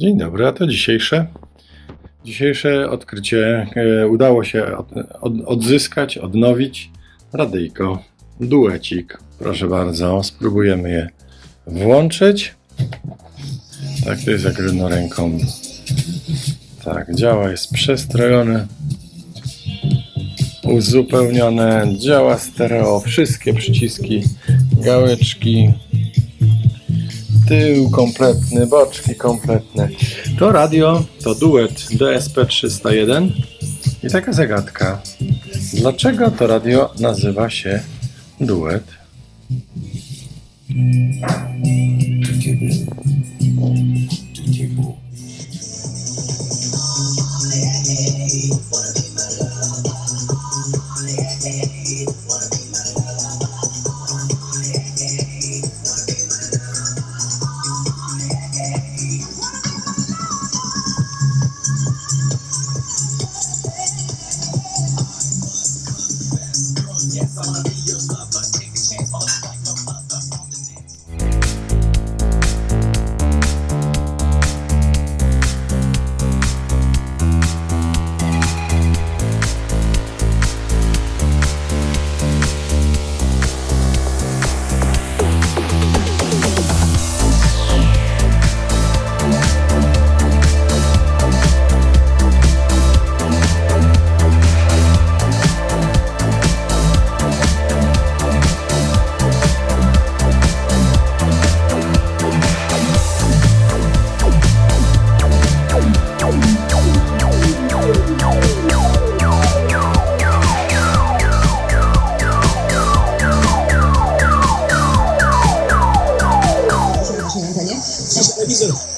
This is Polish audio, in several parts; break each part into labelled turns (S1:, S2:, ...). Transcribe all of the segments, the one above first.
S1: Dzień dobry, a to dzisiejsze. Dzisiejsze odkrycie e, udało się od, od, odzyskać, odnowić. Radyjko, duecik. Proszę bardzo, spróbujemy je włączyć. Tak, to jest jak ręką. Tak, działa, jest przestrojone, uzupełnione, działa stereo, wszystkie przyciski, gałeczki, tył kompletny, boczki kompletne. To radio, to duet DSP-301 i taka zagadka. Dlaczego to radio nazywa się duet?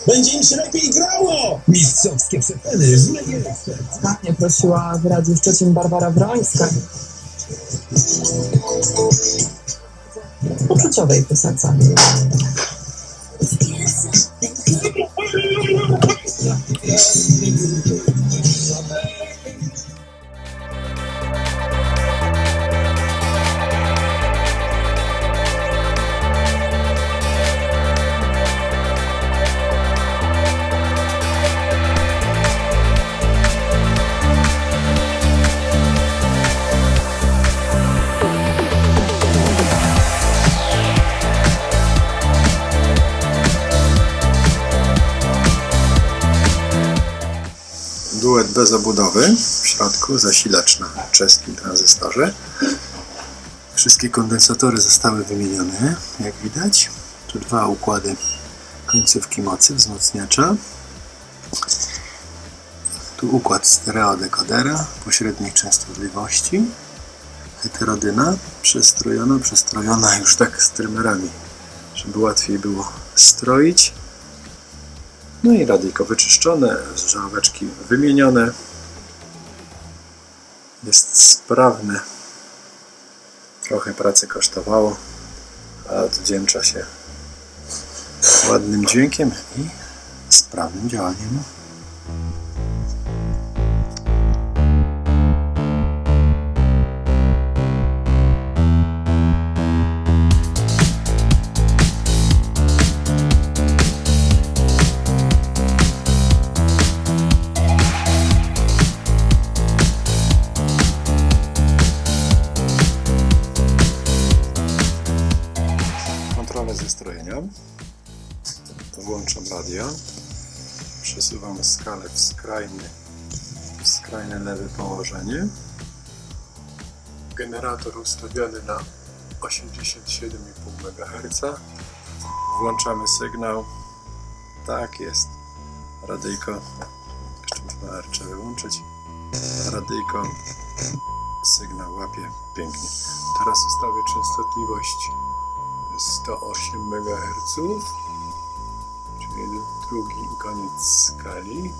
S2: Będzie im się lepiej grało! Mistrzowskie przepeny w Legii
S3: mnie prosiła w Radiu Szczecin Barbara Wrońska. Uczuciowej piosence.
S1: Duet bez obudowy, w środku zasilacz na czeskim tranzystorze. Wszystkie kondensatory zostały wymienione, jak widać. Tu dwa układy końcówki mocy wzmacniacza. Tu układ stereo dekodera pośredniej częstotliwości. Heterodyna przestrojona, przestrojona już tak z trymerami, żeby łatwiej było stroić. No i radyjko wyczyszczone, żałóweczki wymienione. Jest sprawne. Trochę pracy kosztowało, ale odwdzięcza się ładnym dźwiękiem i sprawnym działaniem. Skalę w skrajny, w skrajne lewe położenie. Generator ustawiony na 87,5 MHz. Włączamy sygnał. Tak jest. Radyjko. Jeszcze można RC wyłączyć. Radyjko sygnał łapie pięknie. Teraz ustawię częstotliwość 108 MHz, drugi koniec skali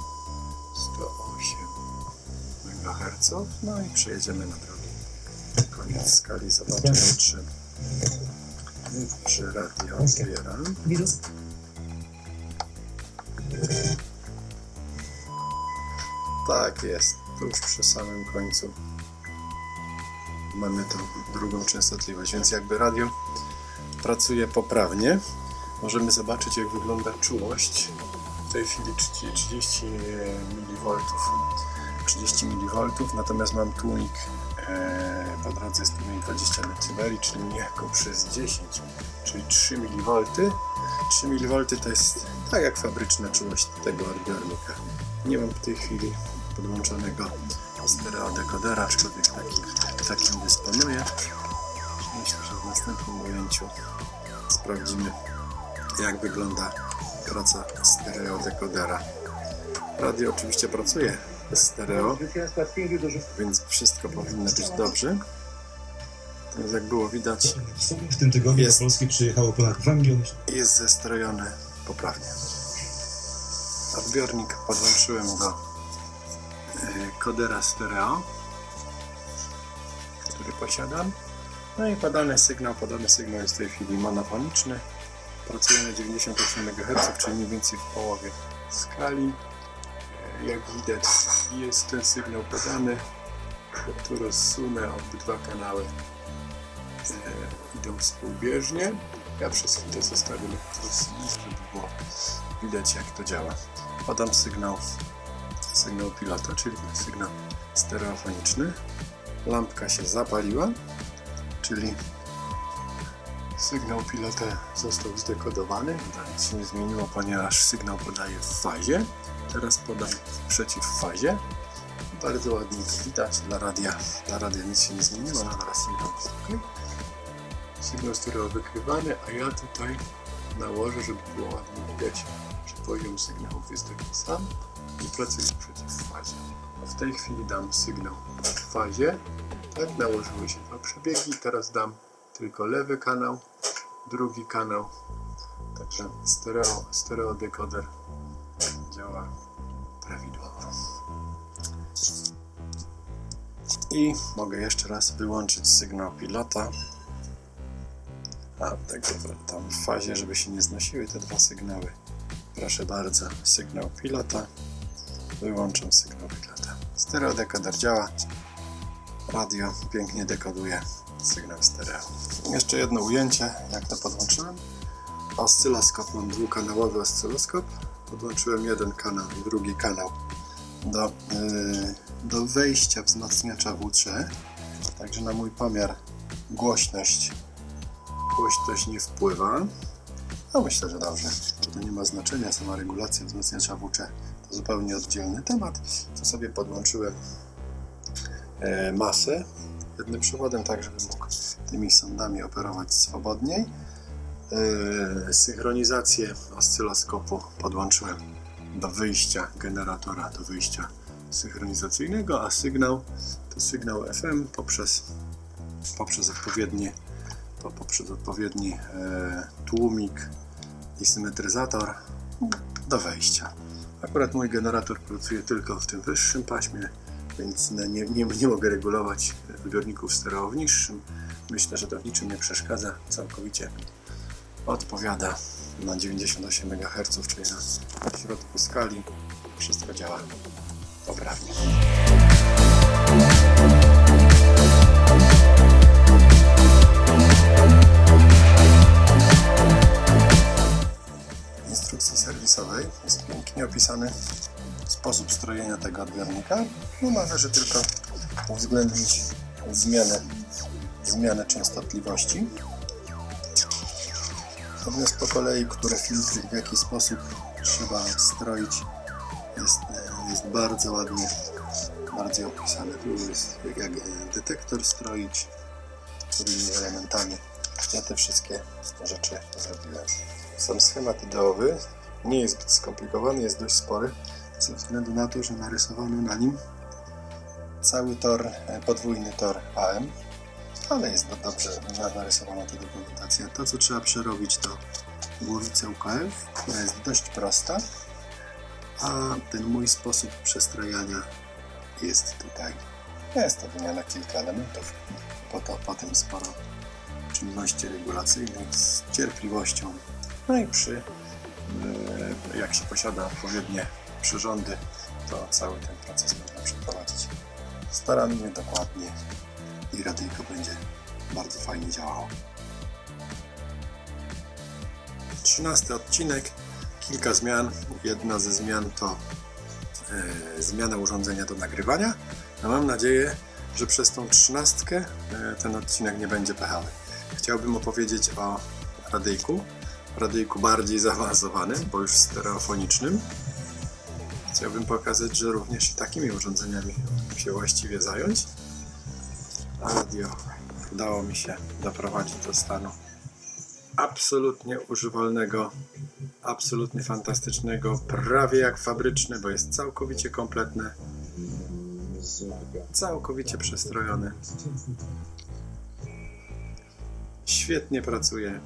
S1: 108 MHz. No i przejedziemy na drugi koniec skali. Zobaczymy, czy, czy radio odbiera. Tak jest, tuż przy samym końcu mamy tą drugą częstotliwość, więc jakby radio pracuje poprawnie. Możemy zobaczyć, jak wygląda czułość w tej chwili 30, 30 mV. 30 mV, natomiast mam tłumik e, po drodze jest tłumik 20 dB, czyli niejako przez 10, czyli 3 mV. 3 mV to jest tak jak fabryczna czułość tego odbiornika. Nie mam w tej chwili podłączonego stereodekodera, aczkolwiek taki, takim dysponuję. Myślę, że w następnym ujęciu sprawdzimy jak wygląda praca stereodekodera. Radio oczywiście pracuje stereo, więc wszystko powinno być dobrze. Teraz jak było widać,
S2: W tym tygodniu
S1: Jest.
S2: do Polski przyjechało ponad 2 miliony
S1: jest zestrojony poprawnie. Odbiornik podłączyłem do e, kodera stereo, który posiadam. No i podany sygnał, podany sygnał jest w tej chwili monofoniczny. Pracuje na 98 MHz, czyli mniej więcej w połowie skali. E, Jak widać jest ten sygnał podany. Tu rozsunę obydwa kanały e, idą współbieżnie. Ja przez chwilę zostawię lekko żeby było widać jak to działa. Podam sygnał, sygnał pilota, czyli sygnał stereofoniczny. Lampka się zapaliła, czyli sygnał pilota został zdekodowany. Nic się nie zmieniło, ponieważ sygnał podaje w fazie. Teraz podam w przeciwfazie. Bardzo ładnie widać. Dla radia, dla radia nic się nie zmieniło, no teraz sygnał jest ok. Sygnał stereo wykrywany, a ja tutaj nałożę, żeby było ładnie widać, że poziom sygnałów jest taki sam i pracuję w przeciwfazie. A w tej chwili dam sygnał w fazie. Tak, nałożyły się dwa przebiegi. Teraz dam tylko lewy kanał, drugi kanał. Także stereo, stereo dekoder działa prawidłowo. I mogę jeszcze raz wyłączyć sygnał pilota. A, tak tam w fazie, żeby się nie znosiły te dwa sygnały. Proszę bardzo, sygnał pilota. Wyłączam sygnał pilota. Stereo dekoder działa. Radio pięknie dekoduje sygnał stereo. Jeszcze jedno ujęcie, jak to podłączyłem. Oscyloskop, mam dwukanałowy oscyloskop. Podłączyłem jeden kanał i drugi kanał do, yy, do wejścia wzmacniacza W3. Także na mój pomiar głośność głośność nie wpływa. No myślę, że dobrze. To nie ma znaczenia, sama regulacja wzmacniacza WC to zupełnie oddzielny temat. To sobie podłączyłem e, masę jednym przewodem, tak żeby mógł tymi sondami operować swobodniej. E, synchronizację oscyloskopu podłączyłem do wyjścia generatora, do wyjścia synchronizacyjnego, a sygnał to sygnał FM poprzez, poprzez odpowiednie po- poprzez odpowiedni e, tłumik i symetryzator do wejścia. Akurat mój generator pracuje tylko w tym wyższym paśmie, więc nie, nie, nie, nie mogę regulować odbiorników stereo w niższym. Myślę, że to w niczym nie przeszkadza. Całkowicie odpowiada na 98 MHz, czyli na środku skali. Wszystko działa poprawnie. Sposób strojenia tego odbiornika. No należy tylko uwzględnić zmianę, zmianę częstotliwości. Natomiast po kolei, które filtry w jaki sposób trzeba stroić jest, e, jest bardzo ładnie bardziej opisane. Tu jest jak, detektor stroić, którymi elementami. Ja te wszystkie rzeczy zrobiłem. Sam schemat ideowy nie jest zbyt skomplikowany, jest dość spory, ze względu na to, że narysowano na nim cały tor, e, podwójny tor AM, ale jest do, dobrze na- narysowana ta dokumentacja. To, co trzeba przerobić, to głowicę UKF, która jest dość prosta, a ten mój sposób przestrajania jest tutaj. Jest to wymiana kilka elementów, po to potem sporo czynności regulacyjnych z cierpliwością. No i przy, e, jak się posiada odpowiednie przyrządy, to cały ten proces można przeprowadzić starannie, dokładnie i radyjko będzie bardzo fajnie działało. 13 odcinek kilka zmian. Jedna ze zmian to e, zmiana urządzenia do nagrywania. A mam nadzieję, że przez tą trzynastkę e, ten odcinek nie będzie pechały. Chciałbym opowiedzieć o radyjku. Radyjku bardziej zaawansowanym, bo już stereofonicznym. Chciałbym pokazać, że również i takimi urządzeniami się właściwie zająć. Radio udało mi się doprowadzić do stanu absolutnie używalnego, absolutnie fantastycznego, prawie jak fabryczne, bo jest całkowicie kompletne, całkowicie przestrojone. Świetnie pracuje,